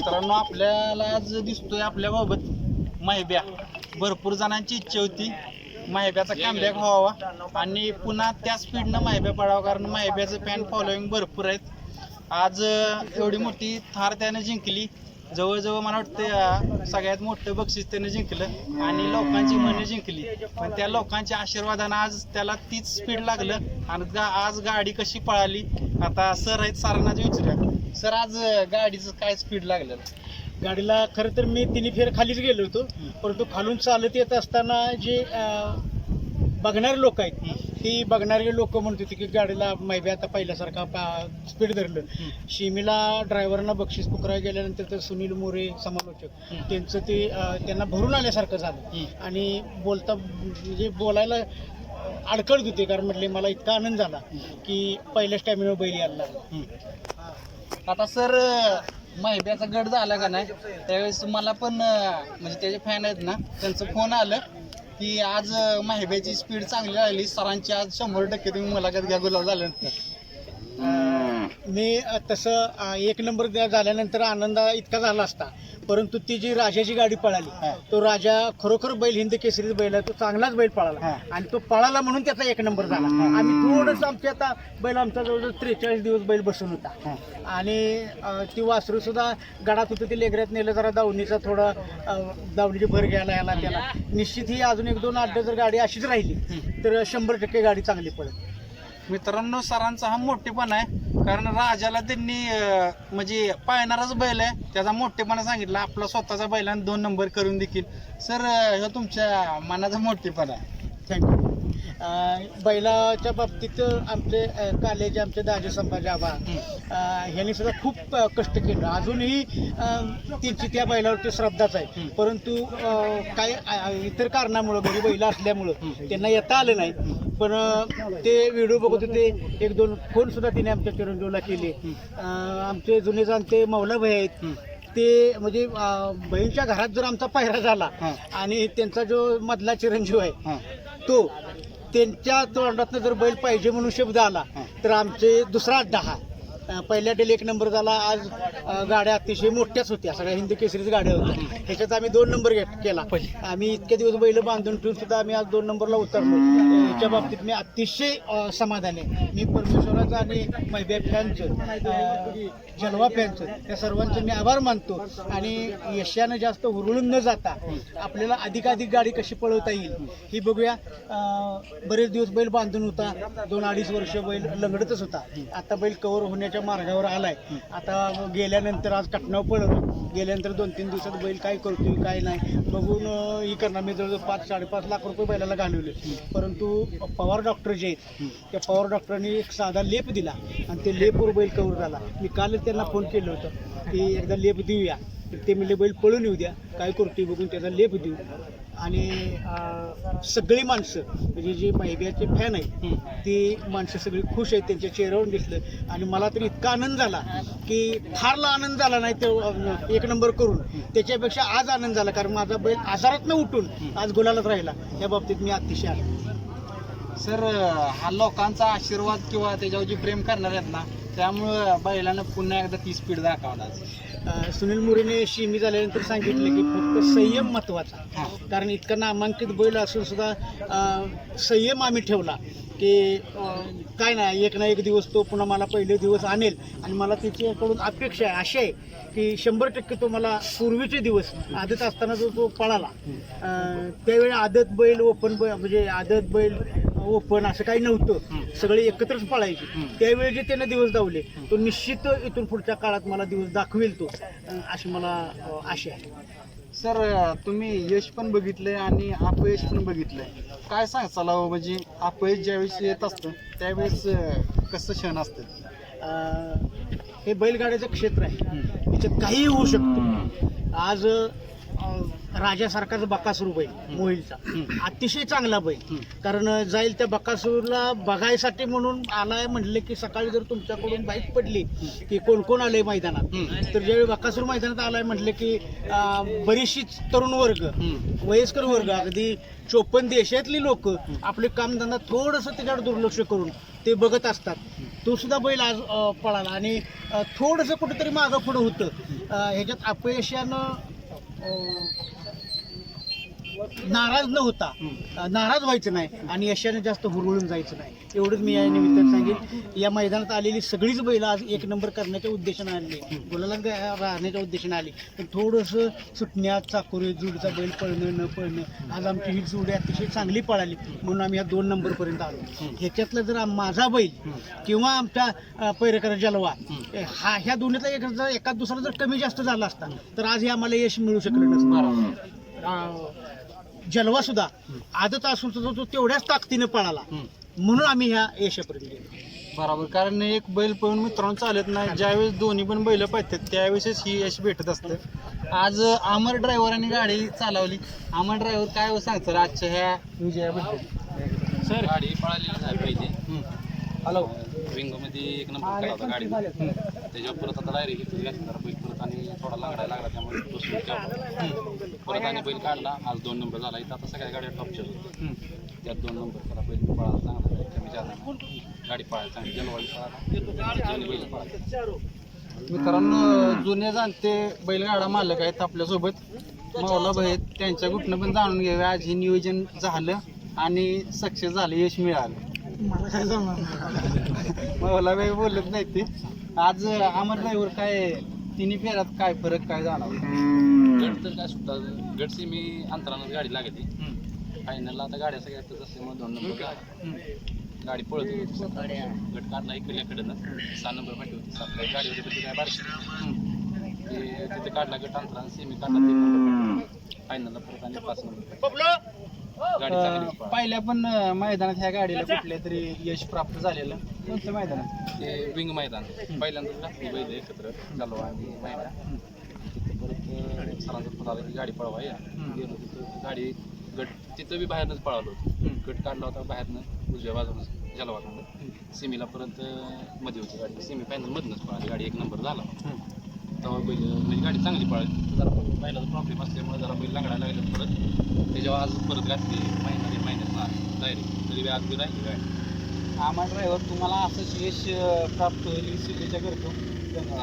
मित्रांनो आपल्याला आज दिसतोय आपल्या बाबत माहिब्या भरपूर जणांची इच्छा होती माहिब्याचा कॅम्बॅक व्हावा. आणि पुन्हा त्या स्पीडनं माहिब्या पडावा कारण माहिब्याचं फॅन फॉलोईंग भरपूर आहेत. आज एवढी मोठी थार त्यानं जिंकली. जवळजवळ मला वाटतं सगळ्यात मोठं बक्षीस त्यानं जिंकलं आणि लोकांची मनं जिंकली. पण त्या लोकांच्या आशीर्वादानं आज त्याला तीच स्पीड लागलं आणि आज गाडी कशी पळाली आता सर आहेत सरांनाच विचारूया. सर आज गाडीचं काय स्पीड लागलं गाडीला खरं तर मी तिन्ही फेर खालीच गेलो होतो. परंतु खालून चालत येत असताना जे बघणारे लोक आहेत ती बघणारे लोक म्हणत होती की गाडीला मैबे आता पहिल्यासारखा स्पीड धरलं. शिमीला ड्रायव्हरना बक्षीस पुकरायला गेल्यानंतर तर सुनील मोरे समालोचक. त्यांचं ते त्यांना भरून आल्यासारखं झालं. आणि बोलता म्हणजे बोलायला अडकळत होते कारण म्हटले मला इतका आनंद झाला की पहिल्याच टायमिंगवर बैल यायला लागला. आता सर महिब्याचा गट झाला का नाही त्यावेळेस मला पण म्हणजे त्याचे फॅन आहेत ना त्यांचं फोन आलं की आज महिब्याची स्पीड चांगली राहिली. सरांची आज शंभर टक्के तुम्ही मुलाखत घ्या गुलाब झाल्यानंतर. मी तसं एक नंबर झाल्यानंतर आनंद इतका झाला असता. परंतु ती जी राजाची गाडी पळाली. तो राजा खरोखर बैल हिंद केसरी बैल आहे तो चांगलाच बैल पळाला. आणि तो पळाला म्हणून त्याचा एक नंबर झाला. आम्ही थोडंसं आमच्या आता बैल आमचा जवळजवळ त्रेचाळीस दिवस बैल बसून होता. आणि ती वासरू सुद्धा गडात होतं ते लेगऱ्यात नेलं जरा दावणीचा थोडा दावणीची भर घ्यायला याला त्याला. निश्चित ही अजून एक दोन अड्डे जर गाडी अशीच राहिली तर शंभर टक्के गाडी चांगली पडेल मित्रांनो सरांचा हा मोठेपणा आहे. कारण राजाला त्यांनी म्हणजे पाळणाराच बैल आहे. त्याचा मोठेपणा सांगितला. आपला स्वतःचा बैलाने दोन नंबर करून देखील. सर हे तुमच्या मनाचा मोठेपणा आहे. थँक्यू बैलाच्या बाबतीत आमचे अ, कालेचे आमचे दाजे संभाजी आबा ह्यांनी सुद्धा खूप कष्ट केलं. अजूनही त्यांची त्या बैलावरती श्रद्धाच आहे. परंतु काही इतर कारणामुळं घरी बैल असल्यामुळं. त्यांना येता आलं नाही. पण ते व्हिडिओ बघत होते एक दोन फोन सुद्धा तिने आमच्या चिरंजीवला केले आमचे जुने जाणते मौलाभाई आहेत. ते म्हणजे बहीणच्या घरात जर आमचा पायरा झाला. आणि त्यांचा जो मधला चिरंजीव आहे तो त्यांच्या तोंडातनं जर बैल पाहिजे म्हणून शब्द आला. तर आमचे दुसरा अड्डा हा पहिल्या डेल एक नंबर झाला. आज गाड्या अतिशय मोठ्याच होत्या. सगळ्या हिंदी केसरीच गाड्या होत्या. ह्याच्यात आम्ही दोन नंबर घेत केला. आम्ही इतके दिवस बैल बांधून ठेवून सुद्धा आम्ही आज दोन नंबरला उतरलो. याच्या बाबतीत मी अतिशय समाधान आहे. मी परमेश्वराचं आणि मैब्या फॅनचं जलवा फॅनचं त्या सर्वांचं मी आभार मानतो. आणि यशानं जास्त हुरळून न जाता आपल्याला अधिकाधिक गाडी कशी पळवता येईल ही बघूया. बरेच दिवस बैल बांधून होता. दोन अडीच वर्ष बैल लंगडतच होता. आता बैल कव्हर होण्याच्या मार्गावर आलाय. आता गेल्यानंतर आज कटनाव पडलं गेल्यानंतर दोन तीन दिवसात बैल काय करतोय काय नाही बघून ही करणार. मी जवळजवळ पाच साडेपाच लाख रुपये बैलाला घालवले. परंतु पवार डॉक्टर जे आहेत त्या पवार डॉक्टरांनी एक साधा लेप दिला आणि ते लेपवर बैल कवर झाला. मी कालच त्यांना फोन केलं होतं की एकदा लेप देऊया. तर ते म्हणले बैल पळून येऊ द्या. काय करतोय बघून त्याचा लेप देऊ. आणि सगळी माणसं म्हणजे जे महिब्याचे फॅन आहेत ती माणसं सगळी खुश आहेत त्यांच्या चेहऱ्यावर दिसलं. आणि मला तर इतका आनंद झाला की फारला आनंद झाला नाही तो एक नंबर करून. त्याच्यापेक्षा आज आनंद झाला कारण माझा बैल आजारातनं उठून आज गुलालात राहिला. या बाबतीत मी अतिशय आनंद सर हा लोकांचा आशीर्वाद किंवा त्याच्यावर जे प्रेम करणार आहेत ना त्यामुळं बैलानं पुन्हा एकदा ती स्पीड दाखवला. सुनील मोरेने शिमी झाल्यानंतर सांगितलं की फक्त संयम महत्त्वाचा. हा. कारण इतका नामांकित बैल असून सुद्धा संयम आम्ही ठेवला की काय नाही एक ना एक दिवस तो पुन्हा मला पहिले दिवस आणेल. आणि मला त्याच्याकडून अपेक्षा आहे अशी आहे की शंभर टक्के तो मला पूर्वीचे दिवस आदत असताना जो तो पळाला. त्यावेळी आदत बैल ओपन बैल म्हणजे आदत बैल ओपन असं काही नव्हतं. सगळे एकत्रच पळायचे. त्यावेळी जे त्याने दिवस दावले तो निश्चित इथून पुढच्या काळात मला दिवस दाखवेल तो. अशी मला आशा आहे. सर तुम्ही यश पण बघितलंय आणि अपयश पण बघितलंय. काय सांगचाल अहो, म्हणजे अपयश ज्यावेळेस येत असतं त्यावेळेस कसं क्षण असतं? हे बैलगाड्याचं क्षेत्र आहे. याच्यात काहीही होऊ शकतं. आज राजासारखाच बकासूर बैल मोहिलचा. अतिशय चांगला बैल. कारण जाईल त्या बकासूरला बघायसाठी म्हणून आलाय म्हणले की सकाळी जर तुमच्याकडून बाईक पडली की कोण कोण आले मैदानात. तर ज्यावेळी बकासूर मैदानात आलाय म्हटले की अं, बरीचशीच तरुण वर्ग. वयस्कर वर्ग अगदी चोपन्न देशातली लोक आपले कामधंदा थोडंसं त्याच्यावर दुर्लक्ष करून ते बघत असतात तो सुद्धा बैल आज पळाला आणि थोडंसं कुठेतरी मागं पुढं होतं ह्याच्यात अपयशानं अं, नाराज न होता नाराज व्हायचं नाही आणि यशाने जास्त हुरळून जायचं नाही. एवढंच मी या निमित्तानं सांगेन. या मैदानात आलेली सगळीच बैल आज एक नंबर करण्याच्या उद्देशाने आली गुलाला राहण्याच्या उद्देशाने आली पण थोडंसं सुटण्यात चाकोरी जुडचा बैल पळणं न पळणं आज आमची ही जुडी अतिशय चांगली पळाली. म्हणून आम्ही ह्या दोन नंबरपर्यंत आलो. ह्याच्यातलं जर माझा बैल किंवा आमच्या पैरेकर जलवा हा ह्या दोन्हीतला एक जर एकाच दुसरा जर कमी जास्त झाला असता तर आज हे आम्हाला यश मिळू शकलं नसतं. जलवा सुद्धा आदत असून सुद्धा तो तेवढ्याच ताकदीने पळाला. म्हणून आम्ही ह्या यशापर्यंत गेलो. बरोबर. कारण एक बैल पळून मित्रांनो चालत नाही. ज्यावेळेस दोन्ही पण बैल पाहतात त्यावेळेसच ही यश भेटत असतं. आज अमर ड्रायव्हरांनी गाडी चालवली. अमर ड्रायव्हर काय सांगतात आजच्या ह्या विजयाबद्दल? सर गाडी पळालेली नाही पहिले हॅलो विंगमध्ये एक नंबर गाडी. त्याच्यावर परत आता डायरेक्ट आणि थोडा लागायला लागला त्यामुळे बसून ठेवला परत आणि बैल काढला. आज दोन नंबर झाला. इथं आता सगळ्या गाड्या टॉपच्या होत्या. त्यात दोन नंबर केला बैल पळाला चांगला गाडी कमी जादा गाडी पळायला चांगली. जलवाडी पळाला. बैल पळाले. मित्रांनो जुने जाणते बैलगाडा मालक आहेत आपल्यासोबत. मावला भाई आहेत. त्यांच्या कुठनं पण जाणून घेऊया. आज हे नियोजन झालं आणि सक्सेस झालं. यश मिळालं. मावला भाई बोलत नाही ते आज अमर ड्रायव्हर काय तिन्ही फेऱ्यात काय फरक काय जाणवलं? गट तर काय सुद्धा गटची मी अंतरानं गाडी लागते फायनलला आता गाड्या सगळ्या असल्यामुळे दोन नंबर झाला गाडी पळत होती. गट काढला इकडल्याकडनं सहा नंबर पाठी होती. सात काही गाडी होती पण ती काय बारशी ते तिथे काढला गट अंतरानं सेमी काढला. तीन नंबर फायनलला परत आणि पाच नंबर. गाडी चांगली पळाली. पहिल्या पण अं, मैदानात ह्या गाडीला कुठल्या तरी यश प्राप्त झालेलं. कोणत्या मैदानात ते विंग मैदान. पहिल्यांदाच घातली बैल एकत्र. चालवा आणि मैदा तिथे परत अं, सरांचा फोन आला की गाडी पळवा या. गेलो तिथं गाडी गट तिथं बी बाहेरनंच पळालो होतो. गट काढला होता बाहेरनं उजव्या बाजूनं जलवाकडं सेमीला परत अं, मध्ये होती गाडी. सेमी फायनल मधनंच पळाली. गाडी एक नंबर झाला. तेव्हा बैल म्हणजे गाडी चांगली पळाली. जरा बैलाचा प्रॉब्लेम असल्यामुळे जरा बैल लंगडा लागलं परत. त्याच्यावर आज परत घातली महिना दीड महिन्यात डायरेक्ट तरी बी आज बी राहिली गाडी. आम्हा ड्रायव्हर तुम्हाला असंच यश प्राप्त होईल ही शुभेच्छा करतो धन्यवाद.